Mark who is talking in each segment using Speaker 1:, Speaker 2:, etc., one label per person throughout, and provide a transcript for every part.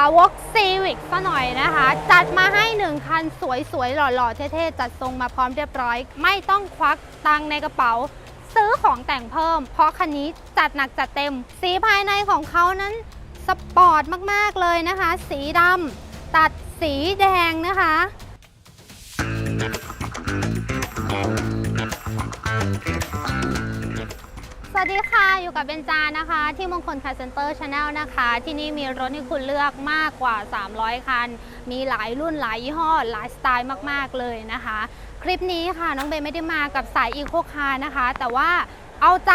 Speaker 1: าวกซีวิกซะหน่อยนะคะ จัดมาให้หนึ่งคันสวยๆ หล่อๆ เท่ๆ จัดทรงมาพร้อมเรียบร้อย ไม่ต้องควักตังในกระเป๋า ซื้อของแต่งเพิ่ม เพราะคันนี้จัดหนักจัดเต็ม สีภายในของเขานั้นสปอร์ตมากๆเลยนะคะ สีดำตัดสีแดงนะคะ วัสดีค่ะ อยู่กับเบนจานะคะ ที่มงคลคาร์เซ็นเตอร์ชาแนลนะคะ ที่นี่มีรถให้คุณเลือกมากกว่า 300 คัน มีหลายรุ่นหลายยี่ห้อ หลายสไตล์มากๆเลยนะคะ คลิปนี้ค่ะ น้องเบนไม่ได้มากับสายอีโคคาร์นะคะ แต่ว่าเอาใจ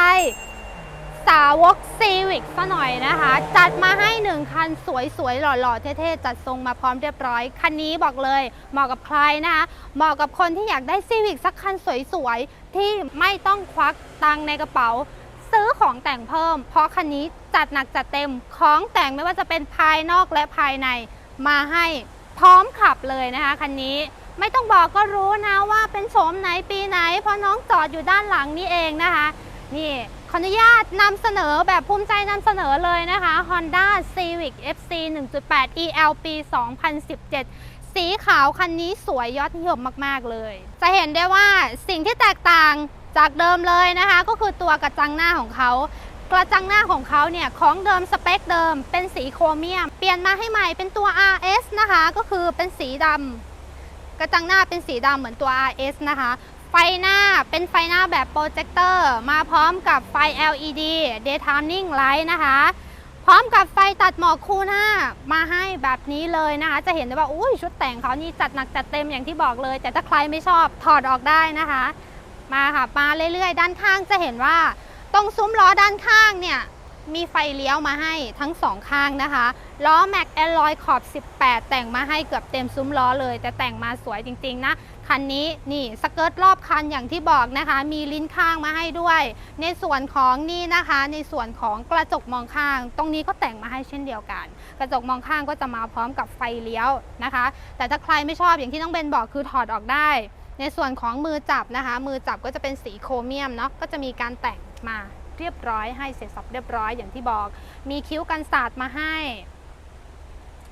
Speaker 1: สาวกซีวิกซะหน่อยนะคะ จัดมาให้1คันสวยๆ หล่อๆ เท่ๆ จัดทรงมาพร้อมเรียบร้อย คันนี้บอกเลย เหมาะกับใครนะคะเหมาะกับคนที่อยากได้ซีวิกสักคันสวยๆ ที่ไม่ต้องควักตังในกระเป๋า ซื้อของแต่งเพิ่ม เพราะคันนี้จัดหนักจัดเต็มของแต่งไม่ว่าจะเป็นภายนอกและภายในมาให้พร้อมขับเลยนะคะคันนี้ไม่ต้องบอกก็รู้นะว่าเป็นโฉมไหนปีไหน เพราะน้องจอดอยู่ด้านหลังนี่เองนะคะ นี่ขออนุญาตนำเสนอแบบภูมิใจนำเสนอเลยนะคะ Honda Civic FC 1.8 EL ปี 2017 สีขาวคันนี้สวยยอดนิยมมาก ๆ เลย จะเห็นได้ว่าสิ่งที่แตกต่าง จากเดิมเลยนะคะ ก็คือตัวกระจังหน้าของเขา กระจังหน้าของเขาเนี่ยของเดิมสเปคเดิม เป็นสีโครเมียม เปลี่ยนมาให้ใหม่เป็นตัว RS นะคะ ก็คือเป็นสีดำกระจังหน้าเป็นสีดำเหมือนตัว RS นะคะ ไฟหน้าเป็นไฟหน้าแบบโปรเจคเตอร์มาพร้อมกับไฟ LED daytiming light นะคะพร้อมกับไฟตัดหมอกคู่หน้ามาให้แบบนี้เลยนะคะ จะเห็นได้ว่าอุ้ยชุดแต่งเขานี่จัดหนักจัดเต็มอย่างที่บอกเลย แต่ถ้าใครไม่ชอบถอดออกได้นะคะ มาค่ะมาเรื่อยๆ ด้านข้างจะเห็นว่าตรงซุ้มล้อด้านข้างเนี่ยมีไฟเลี้ยวมาให้ทั้งสองข้างนะคะ ล้อแม็กแอลลอยขอบ 18 แต่งมาให้เกือบเต็มซุ้มล้อเลย แต่แต่งมาสวยจริงๆนะ คันนี้นี่สเกิร์ตรอบคันอย่างที่บอกนะคะ มีลิ้นข้างมาให้ด้วย ในส่วนของนี่นะคะ ในส่วนของกระจกมองข้าง ตรงนี้ก็แต่งมาให้เช่นเดียวกัน กระจกมองข้างก็จะมาพร้อมกับไฟเลี้ยวนะคะ แต่ถ้าใครไม่ชอบอย่างที่น้องเบนบอกคือถอดออกได้ ในส่วนของมือจับนะคะ มือจับก็จะเป็นสีโครเมียมเนาะก็จะมีการแต่งมาเรียบร้อยให้เสร็จสับเรียบร้อยอย่างที่บอก มีคิ้วกันสาดมาให้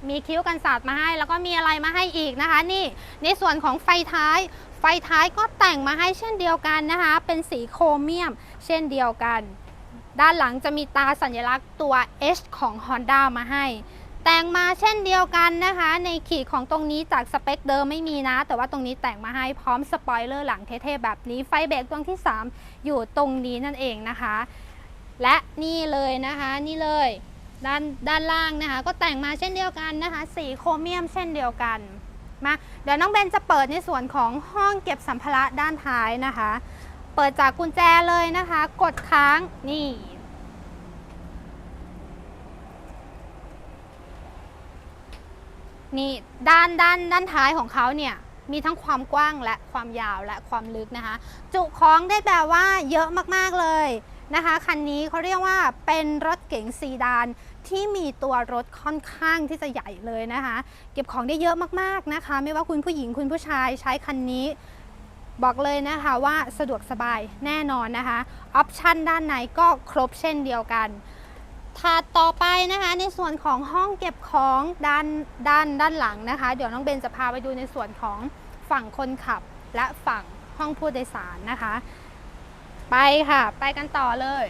Speaker 1: มีคิ้วกันสาดมาให้ แล้วก็มีอะไรมาให้อีกนะคะ นี่ในส่วนของไฟท้าย ไฟท้ายก็แต่งมาให้เช่นเดียวกันนะคะ เป็นสีโครเมียม เช่นเดียวกัน ด้านหลังจะมีตาสัญลักษณ์ตัว H ของ Honda มาให้ แต่งมาเช่นเดียวกันนะคะ ในขีดของตรงนี้จากสเปคเดิมไม่มีนะ แต่ว่าตรงนี้แต่งมาให้พร้อมสปอยเลอร์หลังเท่ๆแบบนี้ไฟเบรกดวงที่ 3 อยู่ตรงนี้นั่นเองนะคะ และนี่เลยนะคะนี่เลยด้านด้านล่างนะคะ ก็แต่งมาเช่นเดียวกันนะคะสีโครเมียมเช่นเดียวกันมาเดี๋ยวน้องเบนจะเปิดในส่วนของห้องเก็บสัมภาระด้านท้ายนะคะ เปิดจากกุญแจเลยนะคะ กดค้างนี่ นี่ด้านด้านด้านท้ายของเขาเนี่ยมีทั้งความกว้างและความยาวและความลึกนะคะ จุของได้แบบว่าเยอะมากๆเลยนะคะ คันนี้เขาเรียกว่าเป็นรถเก๋งซีดานที่มีตัวรถค่อนข้างที่จะใหญ่เลยนะคะ เก็บของได้เยอะมากๆนะคะ ไม่ว่าคุณผู้หญิงคุณผู้ชายใช้คันนี้ บอกเลยนะคะว่าสะดวกสบายแน่นอนนะคะออปชันด้านในก็ครบเช่นเดียวกัน ถัดต่อไปนะคะในส่วนของห้องเก็บของด้านด้านด้านหลังนะคะ เดี๋ยวน้องเบนจะพาไปดูในส่วนของฝั่งคนขับและฝั่งห้องผู้โดยสารนะคะ ไปค่ะ ไปกันต่อเลย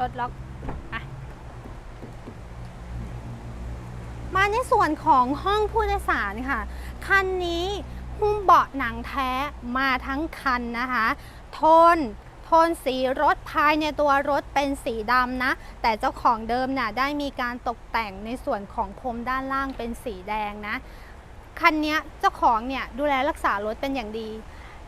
Speaker 1: รถล็อกอมาในส่วนของห้องผู้โดยสารค่ะ คันนี้ หุ้มเบาะหนังแท้มาทั้งคันนะคะ โทนโทนสีรถภายในตัวรถเป็นสีดำนะ แต่เจ้าของเดิมน่ะได้มีการตกแต่งในส่วนของพรมด้านล่างเป็นสีแดงนะ คันนี้เจ้าของเนี่ยดูแลรักษารถเป็นอย่างดี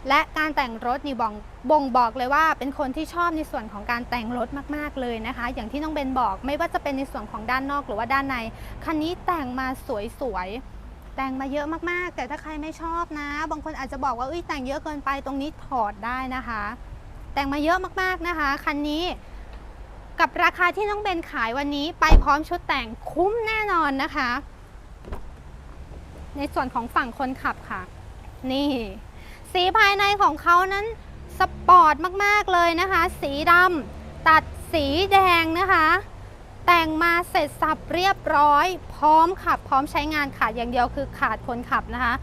Speaker 1: และการแต่งรถนี่บ่งบ่งบอกเลยว่าเป็นคนที่ชอบในส่วนของการแต่งรถมากๆเลยนะคะ อย่างที่น้องเบนบอกไม่ว่าจะเป็นในส่วนของด้านนอกหรือว่าด้านใน คันนี้แต่งมาสวยๆ แต่งมาเยอะมากๆ แต่ถ้าใครไม่ชอบนะ บางคนอาจจะบอกว่าเอ้ยแต่งเยอะเกินไปตรงนี้ถอดได้นะคะ แต่งมาเยอะมากๆนะคะคันนี้ กับราคาที่น้องเบนขายวันนี้ไปพร้อมชุดแต่งคุ้มแน่นอนนะคะ ในส่วนของฝั่งคนขับค่ะ นี่ สีภายในของเขานั้นสปอร์ตมากๆเลยนะคะ สีดำตัดสีแดงนะคะ แต่งมาเสร็จสับเรียบร้อย พร้อมขับ พร้อมใช้งานขาดอย่างเดียวคือขาดคนขับนะคะ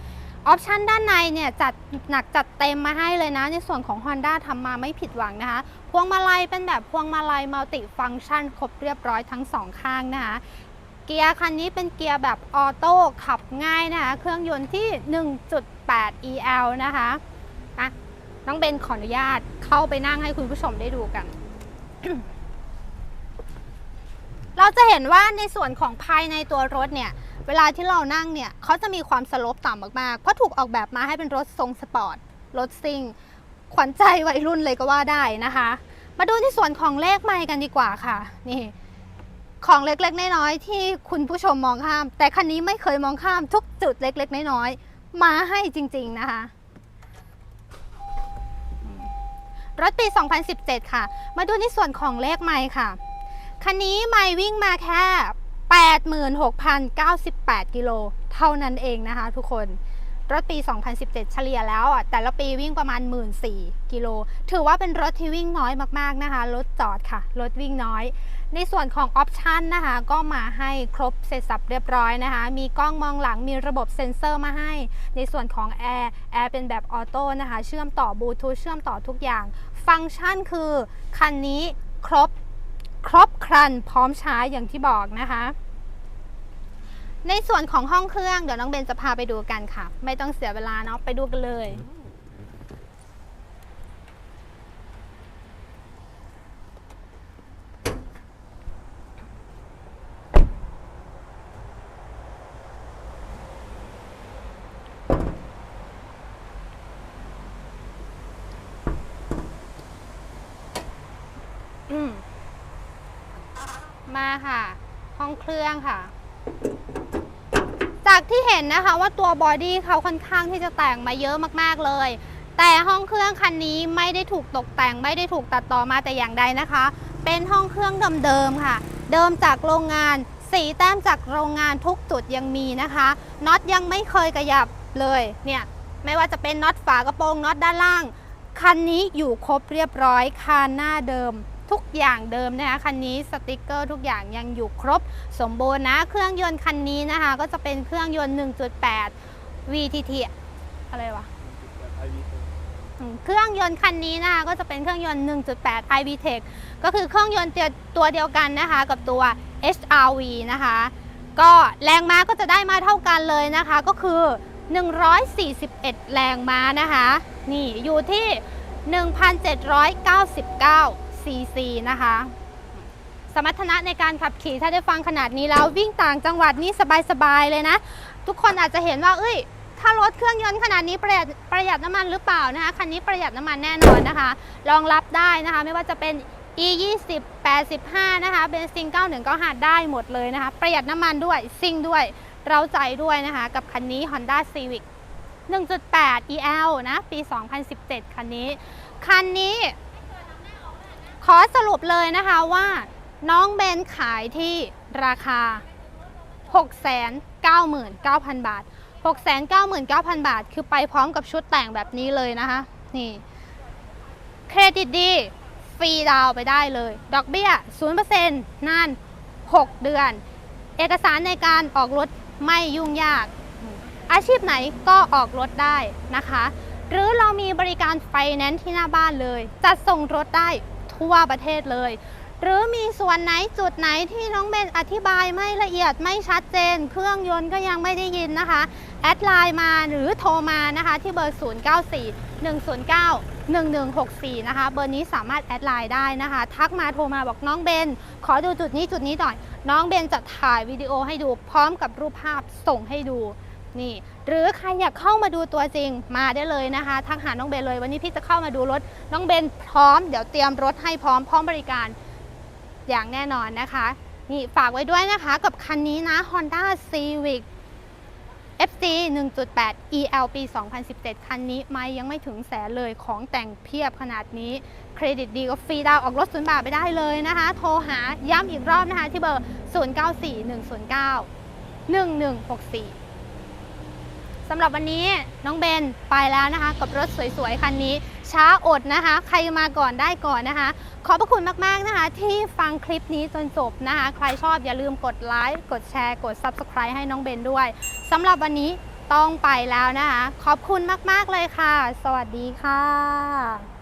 Speaker 1: ออปชันด้านในเนี่ยจัดหนักจัดเต็มมาให้เลยนะ ในส่วนของ Honda ทำมาไม่ผิดหวังนะคะ พวงมาลัยเป็นแบบพวงมาลัยมัลติฟังชันครบเรียบร้อยทั้งสองข้างนะคะ เกียร์คันนี้เป็นเกียร์แบบออโต้ขับง่ายนะคะ เครื่องยนต์ที่ 1.8 EL นะคะอะน้องเบนขออนุญาตเข้าไปนั่งให้คุณผู้ชมได้ดูกัน จะเห็นว่าในส่วนของภายในตัวรถเนี่ย เวลาที่เรานั่งเนี่ยเขาจะมีความสโลปต่ำมากๆ เพราะถูกออกแบบมาให้เป็นรถทรงสปอร์ต รถซิ่ง ขวัญใจวัยรุ่นเลยก็ว่าได้นะคะ มาดูในส่วนของเลขไมค์กันดีกว่าค่ะ นี่ ของเล็กๆ น้อยๆ ที่คุณผู้ชมมองข้าม แต่คันนี้ไม่เคยมองข้ามทุกจุดเล็กๆ น้อยๆ มาให้จริง ๆ นะคะรถปี 2017 ค่ะ มาดูในส่วนของเลขไมค์ค่ะ คันนี้ไมล์วิ่งมาแค่ 86,098 กิโล เท่านั้นเองนะคะทุกคน รถปี 2017 เฉลี่ยแล้วอะแต่ละปีวิ่งประมาณ 14กิโล ถือว่าเป็นรถที่วิ่งน้อยมากๆนะคะ รถจอดค่ะ รถวิ่งน้อย ในส่วนของออปชันนะคะ ก็มาให้ครบเสร็จสับเรียบร้อยนะคะ มีกล้องมองหลัง มีระบบเซ็นเซอร์มาให้ ในส่วนของแอร์ แอร์เป็นแบบออโต้นะคะ เชื่อมต่อบลูทูธ เชื่อมต่อทุกอย่าง ฟังก์ชันคือคันนี้ครบ ครบครันพร้อมใช้อย่างที่บอกนะคะ ในส่วนของห้องเครื่องเดี๋ยวน้องเบนจะพาไปดูกันค่ะ ไม่ต้องเสียเวลาเนาะไปดูกันเลย อืม มาค่ะ ห้องเครื่องค่ะ จากที่เห็นนะคะว่าตัวบอดี้เขาค่อนข้างที่จะแต่งมาเยอะมากๆเลยแต่ห้องเครื่องคันนี้ไม่ได้ถูกตกแต่งไม่ได้ถูกตัดต่อมาแต่อย่างใดนะคะ เป็นห้องเครื่องเดิมๆค่ะ เดิมจากโรงงาน สีแต้มจากโรงงานทุกจุดยังมีนะคะน็อตยังไม่เคยกระยับเลยเนี่ยไม่ว่าจะเป็นน็อตฝากระโปรงน็อตด้านล่าง คันนี้อยู่ครบเรียบร้อยคานหน้าเดิม ทุกอย่างเดิมนะคะคันนี้สติกเกอร์ทุกอย่างยังอยู่ครบสมบูรณ์นะ เครื่องยนต์คันนี้นะคะ ก็จะเป็นเครื่องยนต์ 1.8 VTT อะไรวะอืมเครื่องยนต์คันนี้นะคะก็จะเป็นเครื่องยนต์ 1.8 iVTEC ก็คือเครื่องยนต์ตัวเดียวกันนะคะ กับตัว HRV นะคะ ก็แรงม้าก็จะได้มาเท่ากันเลยนะคะ ก็คือ 141 แรงม้านะคะ นี่อยู่ที่ 1,799 ซีซีนะคะ สมรรถนะในการขับขี่ถ้าได้ฟังขนาดนี้แล้ววิ่งต่างจังหวัดนี่สบายๆเลยนะ ทุกคนอาจจะเห็นว่า เอ้ย ถ้ารถเครื่องยนต์ขนาดนี้ประหยัดประหยัดน้ำมันหรือเปล่านะคะคันนี้ประหยัดน้ำมันแน่นอนนะคะ รองรับได้นะคะ ไม่ว่าจะเป็น e 2 0 85นะคะเบนซิน9195 ได้หมดเลยนะคะ ประหยัดน้ำมันด้วยซิ่งด้วยเราใจด้วยนะคะ กับคันนี้ Honda Civic 1.8 EL นะ ปี 2017 คันนี้ คันนี้ ขอสรุปเลยนะคะว่า น้องเบนขายที่ราคา 699,000 บาท 699,000 บาท คือไปพร้อมกับชุดแต่งแบบนี้เลยนะคะนี่เครดิตดีฟรีดาวไปได้เลย ดอกเบี้ย 0%นาน 6 เดือน เอกสารในการออกรถไม่ยุ่งยาก อาชีพไหนก็ออกรถได้นะคะ หรือเรามีบริการไฟแนนซ์ที่หน้าบ้านเลย จัดส่งรถได้ ทั่วประเทศเลย หรือมีส่วนไหนจุดไหนที่น้องเบนอธิบายไม่ละเอียดไม่ชัดเจน เครื่องยนต์ก็ยังไม่ได้ยินนะคะ แอดไลน์มาหรือโทรมานะคะที่เบอร์ 094 109 1164 นะคะ เบอร์นี้สามารถแอดไลน์ได้นะคะ ทักมาโทรมาบอกน้องเบน ขอดูจุดนี้จุดนี้หน่อย น้องเบนจะถ่ายวิดีโอให้ดูพร้อมกับรูปภาพส่งให้ดู นี่หรือใครอยากเข้ามาดูตัวจริงมาได้เลยนะคะทักหาน้องเบนเลย วันนี้พี่จะเข้ามาดูรถน้องเบนพร้อมเดี๋ยวเตรียมรถให้พร้อมพร้อมบริการอย่างแน่นอนนะคะนี่ฝากไว้ด้วยนะคะกับคันนี้นะ Honda Civic FC 1.8 EL ปี 2017 คันนี้ไม่ยังไม่ถึงแสนเลยของแต่งเพียบขนาดนี้ เครดิตดีก็ฟรีดาวออกรถศูนย์บาทไปได้เลยนะคะ โทรหาย้ำอีกรอบนะคะที่เบอร์ 094109 1164สำหรับวันนี้น้องเบนไปแล้วนะคะ กับรถสวยๆ คันนี้ ช้าอดนะคะ ใครมาก่อนได้ก่อนนะคะ ขอบพระคุณมากๆนะคะ ที่ฟังคลิปนี้จนจบนะคะ ใครชอบอย่าลืมกดไลค์กดแชร์ กด Subscribe ให้น้องเบนด้วยสำหรับวันนี้ต้องไปแล้วนะคะ ขอบคุณมากๆเลยค่ะ สวัสดีค่ะ